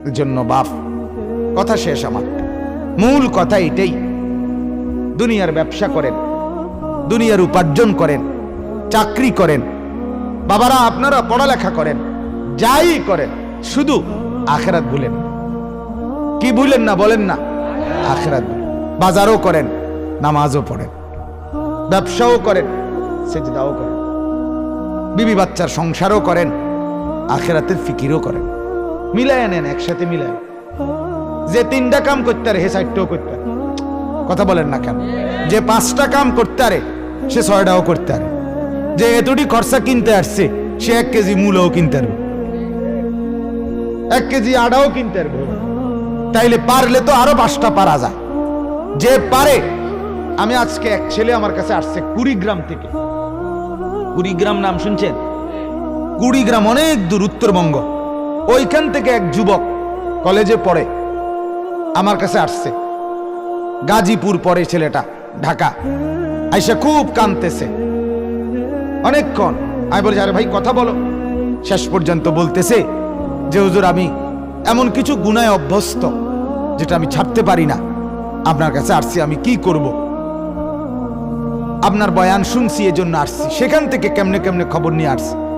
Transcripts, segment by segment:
জন্য বাপ। কথা শেষ আমার। মূল কথা এটাই। দুনিয়ার ব্যবসা করেন, দুনিয়ার উপার্জন করেন, চাকরি করেন, বাবারা আপনারা পড়ালেখা করেন, যাই করেন, শুধু আখেরাত ভুলেন। কি ভুলেন না বলেন না, আখেরাত বাজারও করেন, নামাজও পড়েন, ব্যবসাও করেন, সেজদাও করেন, বিবি বাচ্চার সংসারও করেন, আখেরাতের ফিকিরও করেন। মিলায় নেন একসাথে মিলায়। যে তিনটা কাম করতে হে সাইডটাও করতে কথা বলেন না কেন? যে পাঁচটা কাম করতে পারে সে ছয়টাও করতে পারে যে এতটি খরচা কিনতে আসছে, সে এক কেজি মূলও কিনতে পারবে এক কেজি আড়াও কিনতে পারবে তাইলে পারলে তো আরও পাঁচটা পারা যায়। যে পারে, আমি আজকে এক ছেলে আমার কাছে আসছে কুড়িগ্রাম থেকে। কুড়িগ্রাম নাম শুনছেন? কুড়িগ্রাম অনেক দূর, উত্তরবঙ্গ। ওইখান থেকে এক যুবক কলেজে পড়ে। আমার কাছে আসছে। গাজীপুর পরে ছেলেটা, ঢাকা। আইসা খুব কানতেছে। অনেকক্ষণ আমি বলছি, আরে ভাই, কথা বলো। শেষ পর্যন্ত বলতেছে যে, হুজুর, আমি এমন কিছু গুনায় অভ্যস্ত যেটা আমি ছাড়তে পারি না। আপনার কাছে আসছি, আমি কি করব? আপনার বয়ান শুনছি, এজন্য আসছি। সেখান থেকে কেমনে কেমনে খবর নিয়ে আসছি।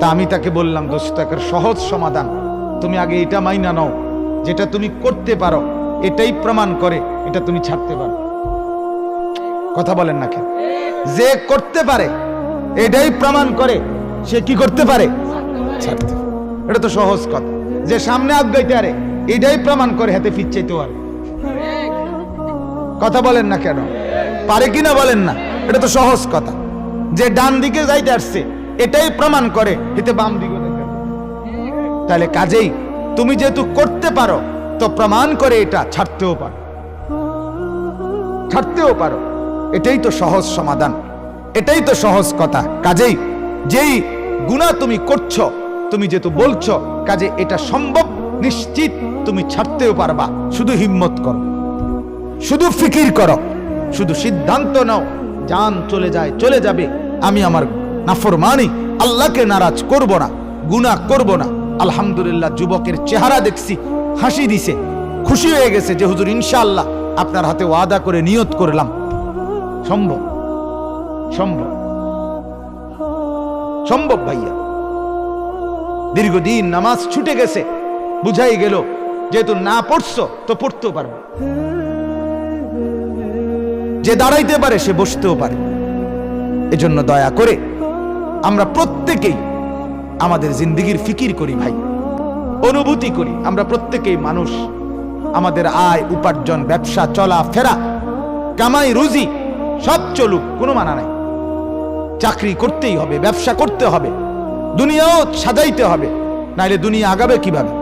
তা আমি তাকে বললাম, দোস্ত সহজ সমাধান। তুমি আগে এটা মাইনা নাও, যেটা তুমি করতে পারো, এটাই প্রমাণ করে, এটা তুমি ছাড়তে পারো। কথা বলেন না কেন? যে করতে পারে, এটাই প্রমাণ করে, সে কি করতে পারে? ছাড়তে। এটা তো সহজ কথা। যে সামনে আগাইতে আরে এটাই প্রমাণ করে, হাতে ফিরচাইতে পারে। কথা বলেন না কেন? পারে কিনা বলেন না? এটা তো সহজ কথা। যে ডান দিকে যাইতে আসছে এটাই প্রমাণ করে। এতে বাম যাইতে তাহলে কাজেই তুমি যেহেতু করতে পারো, তো প্রমাণ করে এটা ছাড়তেও পারো। ছাড়তেও পারো। এটাই তো সহজ সমাধান। এটাই তো সহজ কথা। কাজেই যেই গুণা তুমি করছ, তুমি যেহেতু বলছো, কাজে এটা সম্ভব, নিশ্চিত তুমি ছাড়তেও পারবা। শুধু হিম্মত করো। শুধু ফিকির করো। শুধু সিদ্ধান্ত নাও। জান চলে যায়, চলে যাবে। আমি আমার নাফরমানি, আল্লাহকে নারাজ করব না, গুনাহ করব না। আলহামদুলিল্লাহ, যুবকের চেহারা দেখছি, হাসি দিছে, খুশি হয়ে গেছে যে, হুজুর, ইনশাআল্লাহ আপনার হাতে ওয়াদা করে নিয়ত করলাম। সম্ভব? সম্ভব? সম্ভব ভাইয়া? দীর্ঘদিন নামাজ ছুটে গেছে, বুঝাই গেল, যেহেতু না পড়ছো, তো পড়তেও পারবে। যে দাঁড়াইতে পারে, সে বসতেও পারে। এজন্য দয়া করে আমরা প্রত্যেকেই আমাদের জিন্দগির ফিকির করি ভাই, অনুভূতি করি। আমরা প্রত্যেকেই মানুষ। আমাদের আয়, উপার্জন, ব্যবসা, চলা, ফেরা, কামাই, রুজি, সব চলুক, কোনো মানা নাই। চাকরি করতেই হবে, ব্যবসা করতে হবে, দুনিয়াও সাজাইতে হবে, নাইলে দুনিয়া আগাবে কীভাবে?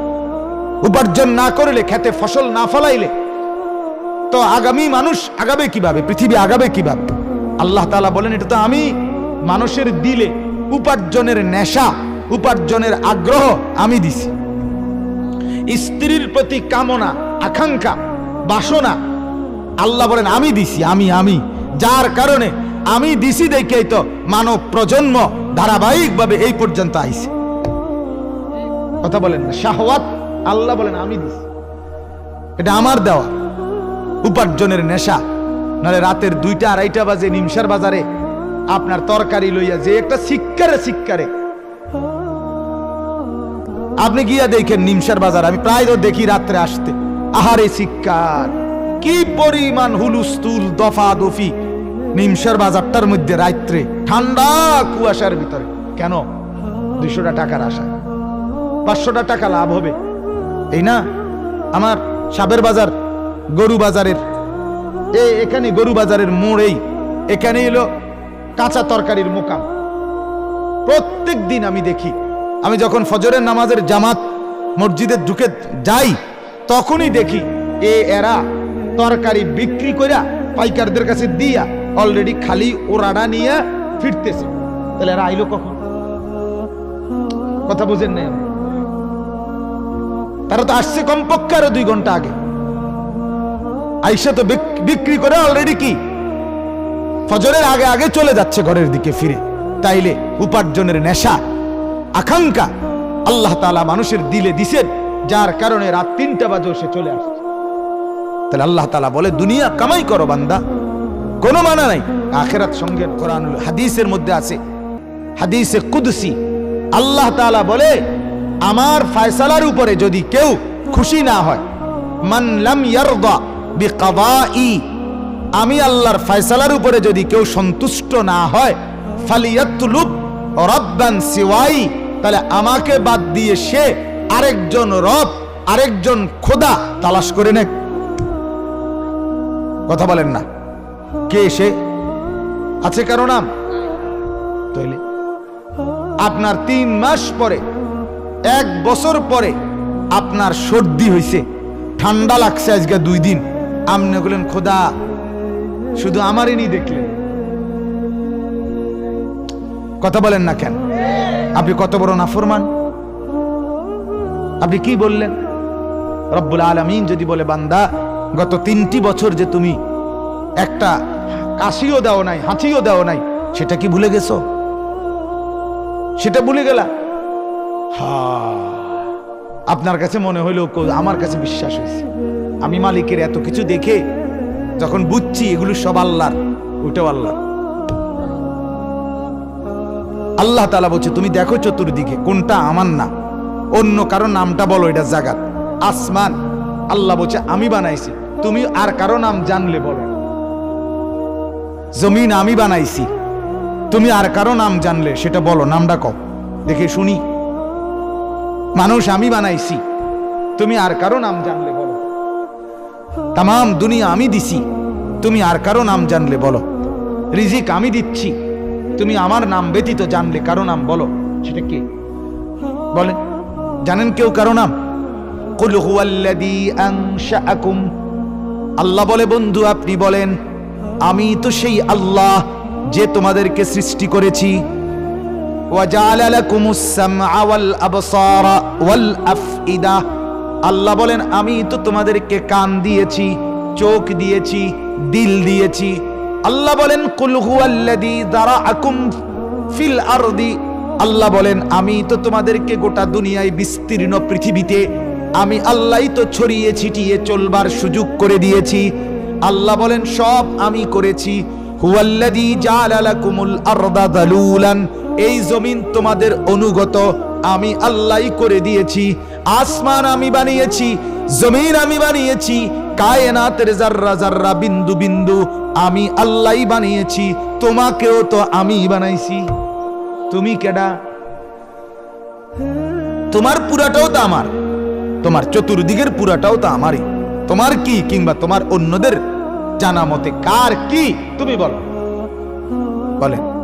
উপার্জন না করলে, খেতে ফসল না ফলাইলে, তো আগামী মানুষ আগাবে কীভাবে? পৃথিবী আগাবে কীভাবে? আল্লাহ তালা বলেন, এটা তো আমি মানুষের দিলে উপার্জনের নেশা, উপার্জনের আগ্রহ আমি দিছি। স্ত্রীর প্রতি কামনা, আকাঙ্ক্ষা, বাসনা, আল্লাহ বলেন, আমি দিছি, আমি আমি। যার কারণে আমি দিছি দেখেই তো মানব প্রজন্ম ধারাবাহিকভাবে এই পর্যন্ত আইছে। কথা বলেন না, শাহওয়াত, আল্লাহ বলেন, আমি দিছি। এটা আমার দেওয়া। উপার্জনের নেশা। নাহলে রাতের দুইটা, আড়াইটা বাজে নিমসার বাজারে আপনার তরকারি লইয়া যে একটা শিক্ষারে শিক্ষারে। আপনি গিয়া দেখেন নিমসার বাজার, আমি প্রায় তো দেখি রাত্রে আসতে। আহারে শিক্ষার, কি পরিমাণ হুলুস্তুল দফা দফি নিমসার বাজারটার মধ্যে রাত্রে, ঠান্ডা কুয়াশার ভিতরে। কেন? দুইশোটা টাকার আশা। পাঁচশোটা টাকা লাভ হবে। এই না, আমার সাবের বাজার, গরু বাজারের। এ, এখানে গরু বাজারের মোড়েই এখানে এলো কাঁচা তরকারির মোকাম। প্রত্যেক দিন আমি দেখি, আমি যখন ফজরের নামাজের জামাত মসজিদে ঢুকে যাই, তখনই দেখি, এ এরা তরকারি বিক্রি কইরা পাইকারদের কাছে দিয়া অলরেডি খালি ওরাডা নিয়ে ফিরতেছে। তাহলে এরা আইলো কখন? কথা বুঝেন নাই তারা তো আসছে কমপক্ষে আরও দুই ঘণ্টা আগে। আইসা তো বিক্রি করে অলরেডি কি? ফজরের আগে আগে চলে যাচ্ছে ঘরের দিকে ফিরে। তাইলে উপার্জনের নেশা, আকাঙ্ক্ষা আল্লাহ তাআলা মানুষের দিলে দিছেন, যার কারণে রাত তিনটা বাজে সে চলে আসছে। তাহলে আল্লাহ তালা বলে, দুনিয়া কামাই করো বান্দা, কোনো মানা নাই। আখেরাত সঙ্গে কোরআনুল হাদিসের মধ্যে আছে, হাদিসে কুদসি। আল্লাহ তালা বলে, আমার ফায়সালার উপরে যদি কেউ খুশি না হয়, মান লাম ইয়ারদা বিকাদাই আমি আল্লাহর ফায়সালার উপরে যদি কেউ সন্তুষ্ট না হয়, ফালিয়াতলুব রাব্বান সিওয়াই, তাহলে আমাকে বাদ দিয়ে সে আরেকজন রব, আরেকজন খোদা তালাশ করে নে কথা বলেন না। কে সে? আছে কারও নাম? তৈলে। আপনার তিন মাস পরে, এক বছর পরে আপনার সর্দি হয়েছে ঠান্ডা লাগছে আজকে দুই দিন। আপনি বললেন খোদা শুধু আমারই নি দেখলেন। কথা বলেন না কেন? আপনি কত বড় নাফরমান? আপনি কি বললেন? রব্বুল আলমিন যদি বলে, বান্দা, গত তিনটি বছর যে তুমি একটা কাশিও দাও নাই, হাঁচিও দাও নাই, সেটা কি ভুলে গেছো? সেটা ভুলে গেলা? হা, আপনার কাছে মনে হইল আমার কাছে বিশ্বাস হয়েছে। আমি মালিকের এত কিছু দেখে যখন বুঝছি এগুলো সব আল্লাহর ওটাও আল্লাহ। আল্লাহ তালা বলছে, তুমি দেখো চতুর্দিকে, কোনটা আমার না অন্য কারও নামটা বলো, এটা জাগাত, আসমান। আল্লাহ বলছে, আমি বানাইছি, তুমি আর কারও নাম জানলে বলো জমিন আমি বানাইছি, তুমি আর কারও নাম জানলে, সেটা বলো, নামটা কও। দেখে শুনি। মানুষ আমি বানাইছি, তুমি আর কারও নাম জানলে বলো তাম দুনিয়া আমি দিছি। তুমি আর কারও নাম জানলে বলো। রিজিক আমি দিচ্ছি। তুমি আমার নাম ব্যতীত জানলে কারও নাম বলো। সেটা কে? বলে, জানেন কেউ কারও নাম? আল্লাহ বলে, বন্ধু, আপনি বলেন, আমি তো সেই আল্লাহ যে তোমাদেরকে সৃষ্টি করেছি। ওয়াজালালাকুমুস সামআ ওয়াল আবসারা ওয়াল আল্লাহ বলেন, আমি তো তোমাদেরকে কান দিয়েছি, চোখ দিয়েছি, দিল দিয়েছি। আল্লাহ বলেন, কুল হুয়াল্লাযী দারাআকুম ফিল আরদি। আল্লাহ বলেন, আমি তো তোমাদেরকে গোটা দুনিয়ায় বিস্তীর্ণ পৃথিবীতে, আমি আল্লাহই তো ছড়িয়ে ছিটিয়ে চলবার সুযোগ করে দিয়েছি। আল্লাহ বলেন, সব আমি করেছি। হুয়াল্লাযী জাআলা লাকুমুল আরদা দালুলান। এই জমিন তোমাদের অনুগত, আমি আল্লাহই করে দিয়েছি। আসমান আমি বানিয়েছি, জমিন আমি বানিয়েছি, কায়নাতের জাররা জাররা, বিন্দু বিন্দু আমি আল্লাহই বানিয়েছি, তোমাকেও তো আমি বানাইছি। তুমি কেডা? তোমার পুরাটাও তো আমার, তোমার চতুর্দিকের পুরাটাও তো আমারই। তোমার কি কিংবা তোমার অন্যদের জানা মতে কার কি? তুমি বলো। বলেন।